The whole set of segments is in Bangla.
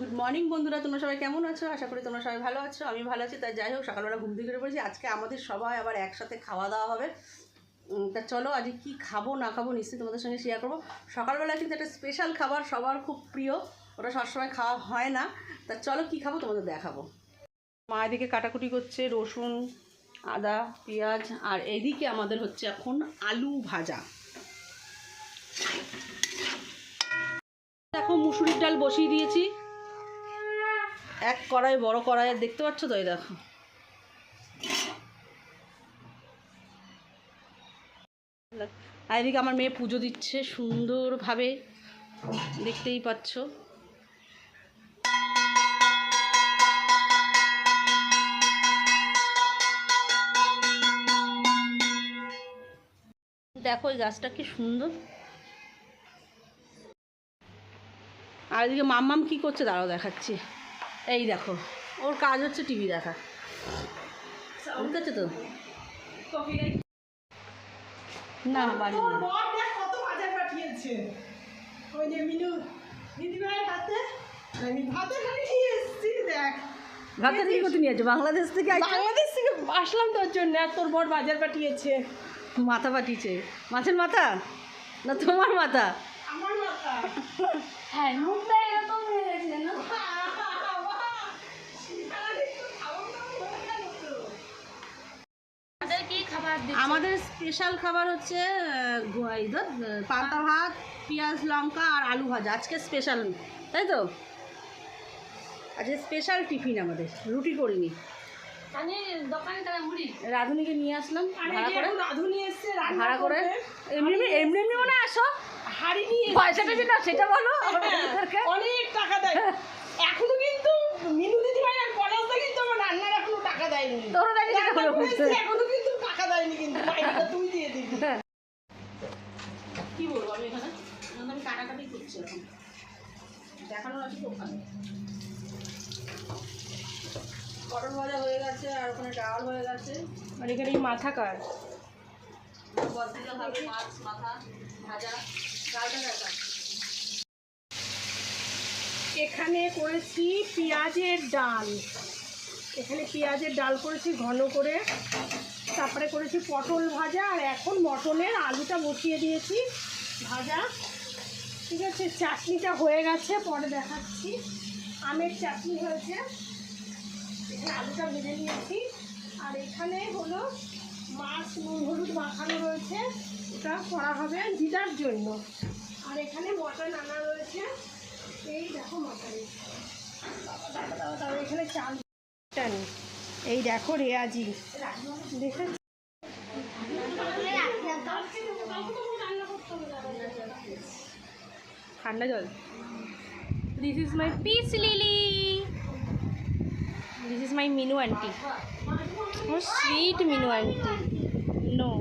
গুড মর্নিং বন্ধুরা। তোমরা সবাই কেমন আছো? আশা করি তোমরা সবাই ভালো আছো। আমি ভালো আছি, তাই যাই হোক, সকালবেলা ঘুম থেকে পড়েছি। আজকে আমাদের সবাই আবার একসাথে খাওয়া দাওয়া হবে। তা চলো, আজকে কী খাব, না খাব নিশ্চয়ই তোমাদের সঙ্গে শেয়ার করব। সকালবেলা কিন্তু একটা স্পেশাল খাবার সবার খুব প্রিয়। ওটা সবসময় খাওয়া হয় না। তা চলো, কী খাব তোমাদের দেখাবো। মা এদিকে কাটাকুটি করছে, রসুন, আদা, পেঁয়াজ, আর এদিকে আমাদের হচ্ছে এখন আলু ভাজা। দেখো, মুসুরির ডাল বসিয়ে দিয়েছি। এক কড়াই, বড় কড়াই, দেখতে পাচ্ছ তো এই দেখো। আর এদিকে আমার মেয়ে পুজো দিচ্ছে সুন্দরভাবে, দেখতেই পাচ্ছ। দেখো এই গাছটা কি সুন্দর। আর এদিকে মাম্মাম কি করছে? দাঁড়াও দেখাচ্ছি। এই দেখো ওর কাজ হচ্ছে টিভি দেখা। বুঝতে পারছ তো? না বাড়ি নেই। বর দেখ কত বাজার পাঠিয়েছে। ওই যে মিনু দিদিভাইয়ের হাতে। আমি ভাতে খালি নিয়ে এসেছি দেখ। ভাবতে থেকে কোথায় নিয়েছো বাংলাদেশ থেকে বাংলাদেশ থেকে আসলাম তোর জন্য আর তোর বর বাজার পাঠিয়েছে। মাথা পাঠিয়েছে। মাছের মাথা? না তোমার মাথা? আমার মাথা। হ্যাঁ আমাদের স্পেশাল খাবার হচ্ছে পান্তা ভাত পেঁয়াজ লঙ্কা আর আলু ভাজা। আজকে স্পেশাল তাই তো? আজকে স্পেশাল টিফিন আমাদের রুটি করিনি। রাধুনিকে নিয়ে আসলাম ভাড়া করে। রাধুনি এসছে ভাড়া করে। এমনি এমনি এমনি মনে আসো। হাড়ি নিয়ে পয়সাটা যেটা সেটা বলো। হ্যাঁ, বন্ধুদেরকে। অনেক টাকা দেয়। এখনও কিন্তু মিনু দিদিভাই আর পলাশদা আমার রান্নার এখনও টাকা দেয়নি। এখনও দেয়নি কিন্তু মাইনেটা তুই দিয়ে দিবি। কি বলব আমি এখানে? আমি কাটাকাটি করছি এখন। দেখানোর আছে তো ওখানে। পটল ভাজা হয়ে গেছে আর ওখানে ডাল হয়ে গেছে। আর এখানে মাথা কার? মাছ মাথা ভাজা। ডালটা এখানে করেছি পেঁয়াজের ডাল। এখানে পেঁয়াজের ডাল করেছি ঘন করে। তারপরে করেছি পটল ভাজা, আর এখন মটনের আলুটা বসিয়ে দিয়েছি ভাজা। ঠিক আছে, চাটনিটা হয়ে গেছে, পরে দেখাচ্ছি। আমের চাটনি হয়েছে, এখানে আলুটা ভেজে নিয়েছি। আর এখানে হলো মাছ, নুন, হলুদ মাখানো রয়েছে, ওটা করা হবে দিদার জন্য। আর এখানে মটন আনা রয়েছে। এই দেখো মটন এখানে চাল। এই দেখো রেয়াজি দেখে ঠান্ডা জল this is my peace lily this is my Minu auntie O sweet Minu auntie no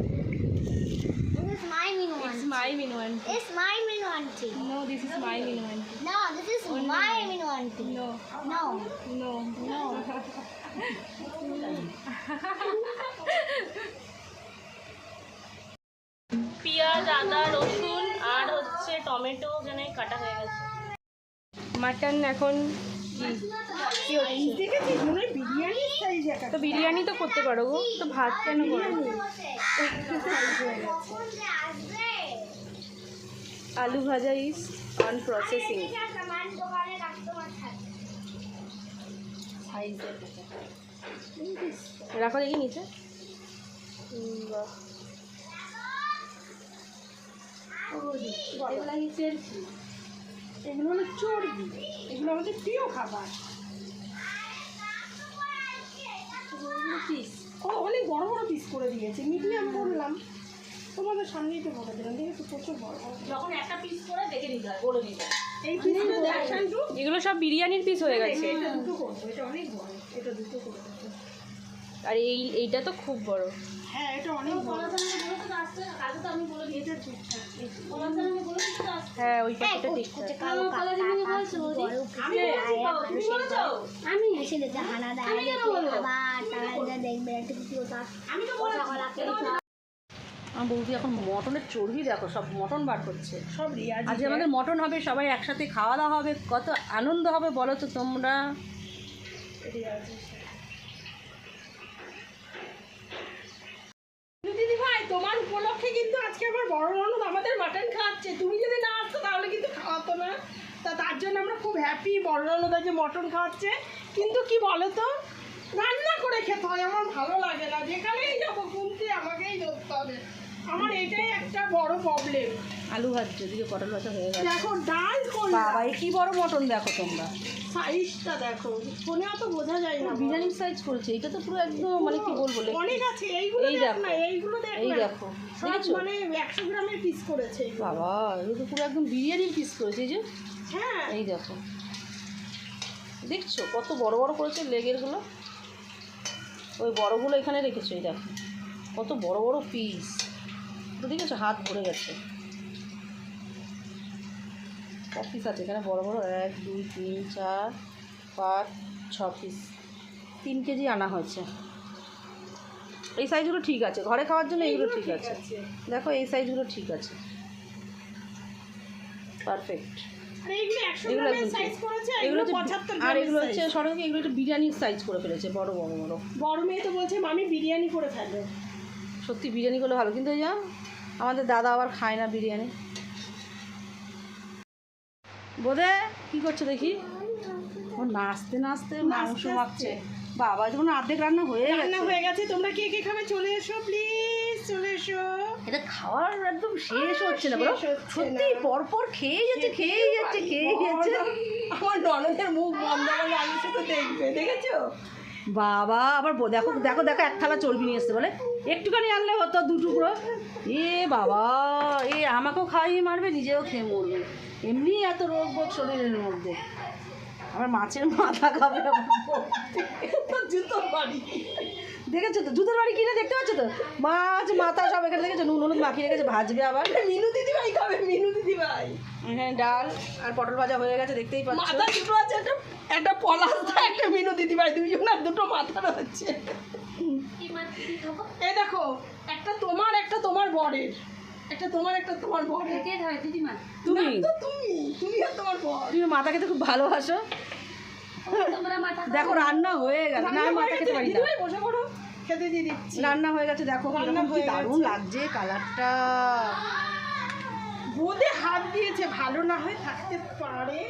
This is my menu it's auntie. My Minu auntie It's my menu auntie. No this is my Minu auntie No, this is my menu auntie. No No. No No. পেঁয়াজ আদা রসুন আর হচ্ছে টমেটো এখানে কাটা হয়ে গেছে। মাটন এখন তো বিরিয়ানি তো করতে পারো গো তো ভাত কেন করো? আলু ভাজা ইজ অন প্রসেসিং রাখো দেখি নিচে। এগুলো হচ্ছে এগুলো হলো চর্বি। এগুলো আমাদের প্রিয় খাবার। পিস ও অনেক বড় বড় পিস করে দিয়েছে। মিডিয়াম করলাম তোমাদের সামনেই তো বলে দিলাম। দেখেছ প্রচুর বড়। বড় যখন একটা পিস করে দেখে নিতে হয় বলে নিতে হয়। এই পিসগুলো দেখ শান্তু এগুলো সব বিরিয়ানির পিস হয়ে গেছে। আর এই এইটা তো খুব বড়। হ্যাঁ এটা অনেক বড়। আমি। হ্যাঁ ওই পাখিটা ঠিকঠাক। আমি এসে হানা দেয় দেখবে তারা দেখবে একটু কিছু আমি তো বলে আমার বৌদি এখন মটনের চর্বি দেখো সব মটন বার করছে। সব রিয়াজ আজ আমাদের মটন হবে সবাই একসাথে খাওয়া দাওয়া হবে কত আনন্দ হবে বলো তো তোমরা? দিদি ভাই তোমার উপলক্ষে কিন্তু আজকে আমার বড় ননদ আমাদের মাটন খাওয়াচ্ছে। তুমি যদি না আসতো তাহলে কিন্তু খাওয়াতো না। তা তার জন্য আমরা খুব হ্যাপি বড় ননদ যে মটন খাওয়াচ্ছে। কিন্তু কি বলো তো রান্না করে খেতে হয় আমার ভালো লাগে না। যেখানেই যাব ঘুমতে আমাকেই ধরতে হবে। আমার এটাই একটা বড় প্রবলেম আলু ভাজছে এদিকে পটল ভাজা হয়ে গেছে। দেখো ডাল বাবা করলাম এই কি বড় মটন দেখো তোমরা। সাইজটা দেখো ফোনে অত বোঝা যায় না বিরিয়ানির সাইজ করেছে এটা তো পুরো একদম মানে কি বলব অনেক আছে এইগুলো এই দেখো। না এইগুলো দেখ এই দেখো মানে একশো গ্রামের পিস করেছে বাবা এগুলো তো পুরো একদম বিরিয়ানির পিস করেছে এই যে। হ্যাঁ। এই দেখো। দেখছ কত বড় বড় করেছে লেগেরগুলো ওই বড়গুলো এখানে রেখেছো এই দেখো। কত বড় বড় পিস তো দেখেছ হাত ভরে গেছে। পিস আছে এখানে বড় বড় এক দুই তিন চার পাঁচ ছ পিস তিন কেজি আনা হয়েছে। এই সাইজগুলো ঠিক আছে। ঘরে খাওয়ার জন্য এইগুলো ঠিক আছে। দেখো এই সাইজগুলো ঠিক আছে। পারফেক্ট আর এগুলো ঠিক। এগুলো আর এগুলো হচ্ছে। সরকার এগুলো একটু বিরিয়ানির সাইজ করে ফেলেছে বড় বড় বড়। বড় মেয়ে তো বলছে মামি বিরিয়ানি করে ফেলো। সত্যি বিরিয়ানি করলে ভালো। কিন্তু এই যা আমাদের দাদা আবার খায় না বিরিয়ানি। বোধে কি করছ দেখি? ও নাচতে নাচতে মাংস মাখছে। বাবা যখন অর্ধেক রান্না হয়ে রান্না হয়ে গেছে। তোমরা কে কে খাবে? চলে এসো প্লিজ চলে এসো। এটা খাওয়ার একদম শেষ হচ্ছে না বলো। সত্যি পরপর খেয়ে যাচ্ছে খেয়ে যাচ্ছে খেয়ে যাচ্ছে। আমার ননদের মুখ বন্ধ করে আমি শুধু দেখবে দেখেছ? বাবা, আবার দেখো দেখো দেখো, এক থালা চর্বি নিয়ে এসছে বলে। একটুখানি আনলে হতো, দু টুকরো। এ বাবা, এ আমাকেও খাইয়ে মারবে, নিজেও খেয়ে মরবে। এমনি এত রোগ বোধ শরীরের মধ্যে। আমার মাছের মাথা খাবে জুতো বাড়ি। দেখেছ তো? জুতোর বাড়ি কিনে দেখতে পাচ্ছ তো? মাছ মাথা সব এখানে দেখেছ? নুন হলুদ মাখিয়ে রেখেছে ভাজবে আবার। মিনু দিদি ভাই খাবে মিনু দিদি ভাই এখানে ডাল আর পটল ভাজা হয়ে গেছে দেখতেই পাচ্ছ। মাথা দুটো আছে একটা একটা পলাশদা একটা মিনু দিদি ভাই দুইজন আর দুটো মাথা রয়েছে। এই দেখো একটা তোমার একটা তোমার বরের। একটা তোমার একটা তোমার বরের। তুমি? তো তুমি তুমি আর তোমার বর। তুমি মাথা খেতে খুব ভালোবাসো। দেখো রান্না হয়ে গেছে না মাথা খেতে পারি না। বসে পড়ো। খেতে দিয়ে দিচ্ছি। রান্না হয়ে গেছে দেখো রান্না দারুণ লাগছে কালারটা। বোধে হাত দিয়েছে ভালো না হয়ে থাকতে পারে।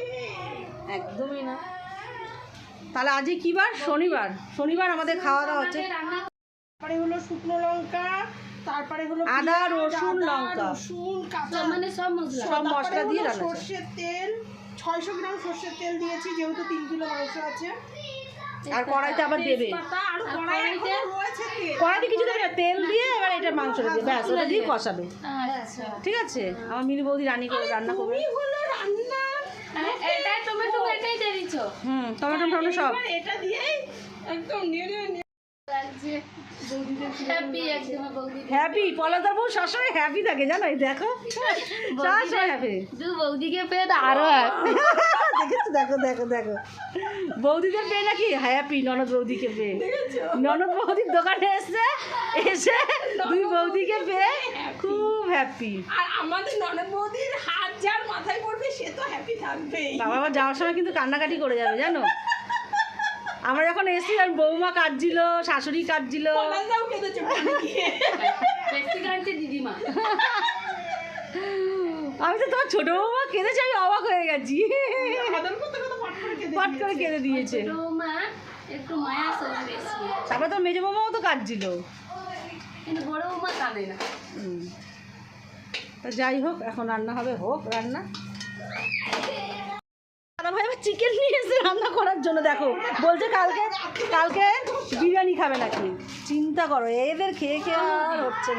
একদমই না। তাহলে আজকে কি বার? শনিবার। শনিবার আমাদের খাওয়া দাওয়া হচ্ছে। তারপরে হলো শুকনো লঙ্কা তারপরে হলো আদা, রসুন, লঙ্কা। রসুন কাঁচা মানে সব মশলা। সব মশলা দিয়ে রান্না সর্ষের তেল। ছয়শো গ্রাম সর্ষের তেল দিয়েছি যেহেতু তিন কিলো মাংস আছে। আর কড়াইতে আবার দেবে। কড়াইতে কিছু দেবে না, তেল দিয়ে এবার এটা মাংসটা দিয়ে ব্যাস ওটা দিয়ে কষাবে। আচ্ছা। ঠিক আছে? আমার মিনি বৌদি রান্না করে রান্না করবে। হুম টমেটো টমেটো সব। এটা দিয়েই একদম হ্যাপি একদম বৌদি। হ্যাপি পলাদার বউ সবসময় হ্যাপি থাকে জানো দেখো। সবসময় হ্যাপি দু বৌদিকে পেয়ে তো আরও দেখেছ? দেখো দেখো দেখো। বৌদিদের পেয়ে নাকি হ্যাপি ননদ বৌদিকে পেয়ে। ননদ বৌদির দোকানে এসে এসে দুই বৌদিকে পেয়ে খুব হ্যাপি। আর আমাদের ননদ বৌদির হাত যার মাথায় পড়বে সে তো হ্যাপি থাকবেই। বাবা আবার যাওয়ার সময় কিন্তু কান্নাকাটি করে যাবে জানো? আমরা যখন এসি আর বৌমা কাঁদছিল শাশুড়ি কাঁদছিল। দিদিমা। আমি তো তোমার ছোট বৌমা কেঁদেছে আমি অবাক হয়ে গেছি। পট করে কেঁদে দিয়েছে। একটু মায়া তারপরে তো মেজো বৌমাও তো কাঁদছিল। কিন্তু বড় মা কাঁদে না। তো যাই হোক এখন রান্না হবে হোক রান্না। দাদা ভাই আবার চিকেন নিয়ে এসে রান্না করার জন্য দেখো বলছে কালকে কালকে বিরিয়ানি খাবে নাকি? চিন্তা করো এদের খেয়ে খেয়ে আর হচ্ছে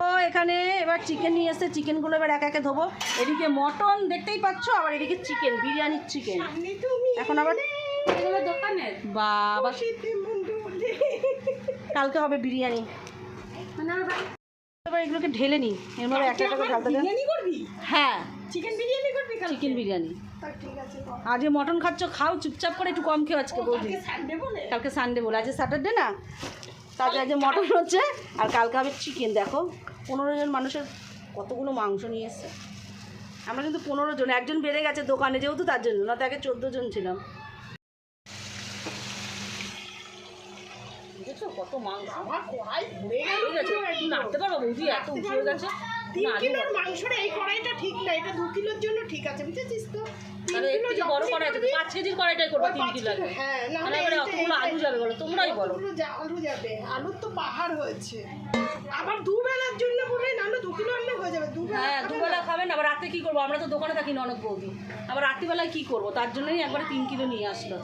তো এখানে এবার চিকেন নিয়ে এসে চিকেনগুলো এবার একে একে ধোবো। এদিকে মটন দেখতেই পাচ্ছ আবার এদিকে চিকেন বিরিয়ানির চিকেন এখন আবার বাবা। কালকে হবে বিরিয়ানি। মানে এবার এগুলোকে ঢেলে নিই। এর মধ্যে একটা একটা ঢালতে হ্যাঁ। চিকেন বিরিয়ানি করবি? চিকেন বিরিয়ানি। আজকে মটন খাচ্ছ খাও চুপচাপ করে একটু কম খেয়ে আজকে বৌদি। কালকে সানডে বলে? কালকে সানডে বলে। আজকে স্যাটারডে না? তাহলে আজকে মটন হচ্ছে আর কালকে হবে চিকেন দেখো পনেরো জন মানুষের কতগুলো মাংস নিয়ে এসছে। আমরা কিন্তু পনেরো জন একজন বেড়ে গেছে দোকানে যেহেতু তার জন্য না আগে চোদ্দ জন ছিলাম। দেখেছ কত মাংস? আমার কড়াই ভরে গেছে নাড়তে পারব বৌদি এত উঠে গেছে। তিন কিলোর মাংসের এই কড়াইটা ঠিক না এটা দু কিলোর জন্য ঠিক আছে বুঝেছিস তো? তাহলে একটু বড় কড়াই আছে পাঁচ কেজির কড়াইটাই করব তিন পাঁচ কিলো কিলো, হ্যাঁ না তাহলে অতগুলো আলু যাবে বলো তোমরাই বলো। আলু যাবে। আলুর তো পাহাড় হয়েছে। আবার দুবেলার জন্য বলে না হলে দু কিলো আনলে হয়ে যাবে। দুবেলা হ্যাঁ দুবেলা খাবেন আবার রাতে কি করব? আমরা তো দোকানে থাকি ননদ বৌদি। আবার রাত্রিবেলায় কি করব? তার জন্যই একবারে তিন কিলো নিয়ে আসলো।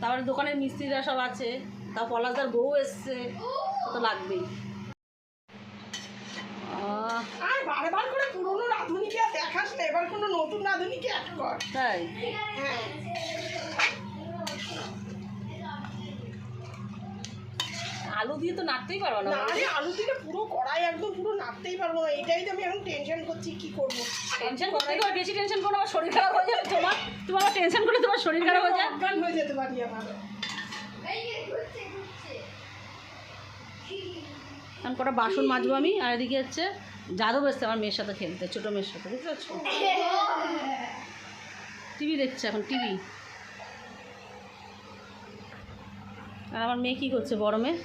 তারপরে দোকানের মিস্ত্রিরা সব আছে। তা পলাশদার বউ এসছে। তো লাগবেই। আর বারবার করে পুরনো রাঁধুনিকে দেখাস না এবার কোনো নতুন রাঁধুনিকে অ্যাড কর। তাই? হ্যাঁ। আলু দিয়ে তো নাড়তেই পারব না আরে আলু দিলে পুরো কড়াই একদম পুরো নাড়তেই পারব না। এটাই তো আমি এখন টেনশন করছি কি করব? টেনশন করতে গেলে বেশি টেনশন করো আমার শরীর খারাপ হয়ে যাবে। তোমার তুমি আবার টেনশন করলে তোমার শরীর খারাপ হয়ে যাবে অজ্ঞান হয়ে যেতে পারি আমার এখন কটা বাসন মাজবো আমি আর এদিকে হচ্ছে যাদব এসছে আমার মেয়ের সাথে খেলতে ছোটো মেয়ের সাথে বুঝতে পারছ? টিভি দেখছে এখন টিভি আর আমার মেয়ে কী করছে বড় মেয়ে?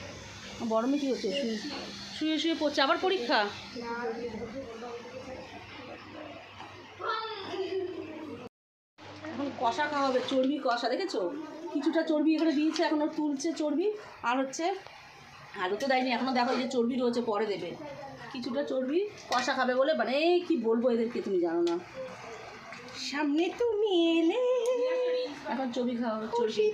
বড় কী করছে শুয়ে শুয়ে। শুয়ে পড়ছে। আবার পরীক্ষা? এখন কষা খাওয়া হবে, চর্বি কষা, দেখেছ? কিছুটা চর্বি এখানে দিয়েছে এখনও তুলছে চর্বি। আর হচ্ছে আলু তো দেয়নি এখনও দেখো যে চর্বি রয়েছে, পরে দেবে। কিছুটা চর্বি কষা খাবে বলে মানে কি বলব এদেরকে তুমি জানো না। সামনে তুমি এলে, এখন চর্বি খাওয়া চর্বি।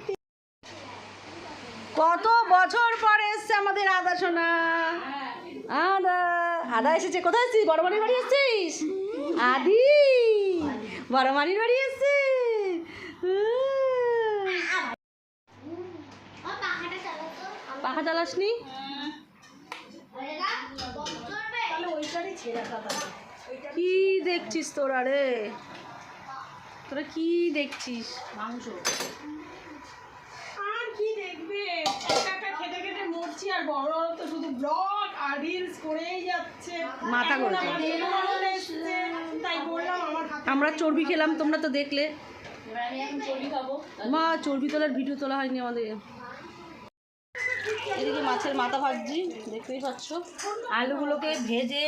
কত বছর পরে এসছে আমাদের আদা সোনা। আদা। আদা এসেছে। কোথায় এসছিস? বড় মানির বাড়ি এসছিস। আদি বড় মানির বাড়ি এসছে পাখা চালাসনি? তাহলে ওইটারই কি দেখছিস তোরা রে? তোরা কি দেখছিস? মাংস। আর কি দেখবে? আর বড় বড় তো শুধু ব্লগ আর রিলস করেই যাচ্ছে। মাথা তাই বললাম আমার আমরা চর্বি খেলাম তোমরা তো দেখলে। এবার আমি এখন চর্বি খাব। মা চর্বি তোলার ভিডিও তোলা হয়নি আমাদের। এদিকে মাছের মাথা ভাজছি দেখতেই পাচ্ছ। আলুগুলোকে ভেজে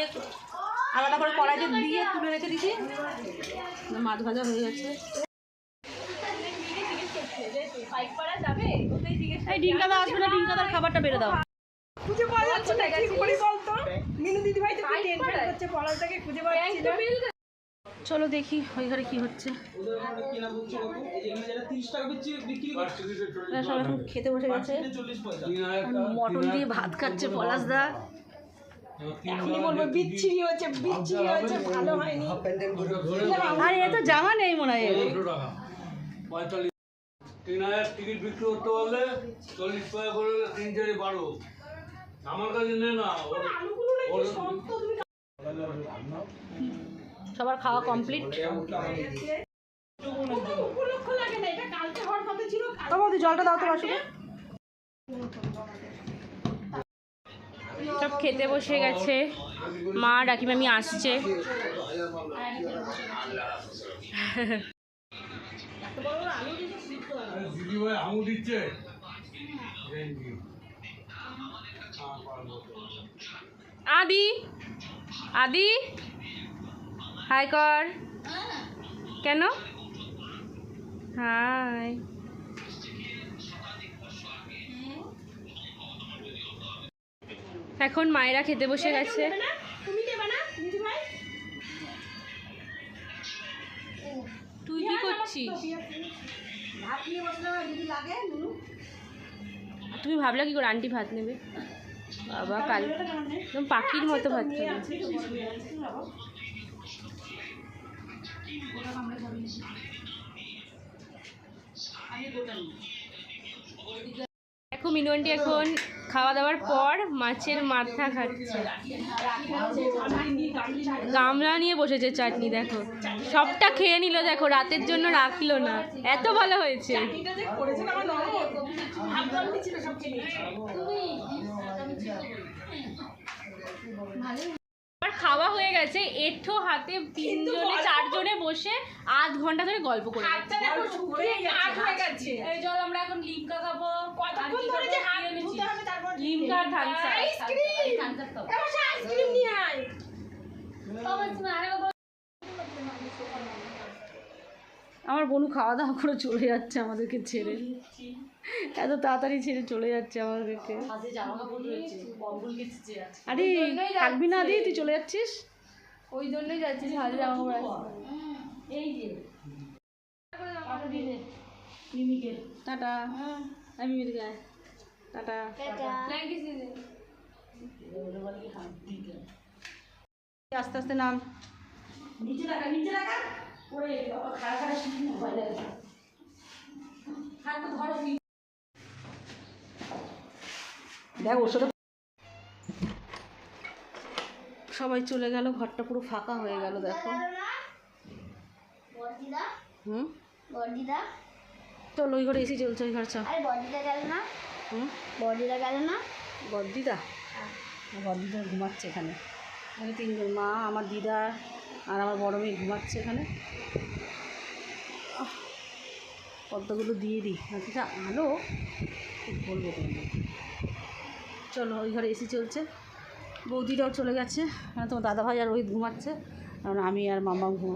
আলাদা করে কড়াইতে দিয়ে তুলে রেখে দিচ্ছি। মাছ ভাজা হয়ে গেছে। এই ডিঙ্কাদা আসবে না ডিঙ্কাদার খাবারটা বেড়ে দাও। খুঁজে পাওয়া যাচ্ছে না কি করি বলতো? মিনু দিদি ভাই তো কি টেনশন করছে পলাশটাকে খুঁজে পাচ্ছি না। চলো দেখি ওই ঘরে কি হচ্ছে। এখন খেতে বসে গেছে। মটন দিয়ে ভাত খাচ্ছে পলাশদা এখনই বলব বিচ্ছিরি হয়েছে বিচ্ছিরি হয়েছে ভালো হয়নি। আর এ তো জামা নেই মনে হয়। পঁয়তাল্লিশ। তিন হাজার টিকিট বিক্রি করতে পারলে চল্লিশ টাকা করে তিন চারি বারো। আমার কাছে নে না সবার খাওয়া কমপ্লিট জলটা দাও তো বাসনে সব খেতে বসে গেছে। মা ডাকি মামি আসছে। দিদি ভাই দিচ্ছে। আদি আদি হাই কর। কেন? হাই। এখন মায়েরা খেতে বসে গেছে। তুই কি করছিস? তুমি ভাবলা কি করে আন্টি ভাত নেবে? বাবা কাল একদম পাখির মতো ভাত খাবে। দেখো মিনু আন্টি এখন খাওয়া দাওয়ার পর মাছের মাথা খাচ্ছে। গামলা নিয়ে বসেছে চাটনি দেখো। সবটা খেয়ে নিল দেখো রাতের জন্য রাখল না। এত ভালো হয়েছে। আমার খাওয়া হয়ে গেছে এঠো হাতে তিনজনে চারজনে বসে আধ ঘণ্টা ধরে গল্প করে হাতটা দেখো শুকিয়ে হয়ে গেছে এই চল আমরা এখন লিমকা খাব কতক্ষণ ধরে যে হাত ধুতে হবে তারপর লিমকা আর থামস আপ। আইসক্রিম এবার আইসক্রিম নিয়ে আয় আমার বনু খাওয়া দাওয়া করে চলে যাচ্ছে আমাদেরকে ছেড়ে এত তাড়াতাড়ি ছেড়ে চলে যাচ্ছে আমাদেরকে। হাতে আরে থাকবি না দি তুই চলে যাচ্ছিস? ওই জন্যই যাচ্ছিস সাজে জামা কাপড় এই যে। টাটা। আমি এদিকে আয়। টাটা। আস্তে আস্তে নাম। নিচে রাখা নিচে রাখা। ওরে খাড়া খাড়া শুনে মোবাইল হাত ধরো দেখ সবাই চলে গেল ঘরটা পুরো ফাঁকা হয়ে গেল দেখো। হুম? চল ওই ঘরে এসি চলছে ওই ঘর চ বর্দিদা গেল না? হুম? বর্দিদা গেল না? বড়দিদা বড়দিদা ঘুমাচ্ছে এখানে। এখানে তিনজন মা আমার দিদা আর আমার বড় মেয়ে ঘুমাচ্ছে এখানে। আহ, পদ্মাগুলো দিয়ে দিই। আচ্ছা আলো? ঠিক বলব চলো, ওই ঘরে এসি চলছে। বৌদিরাও চলে গেছে। মানে তোমার দাদাভাই আর ওই ঘুমাচ্ছে। কারণ আমি আর মামা ঘুম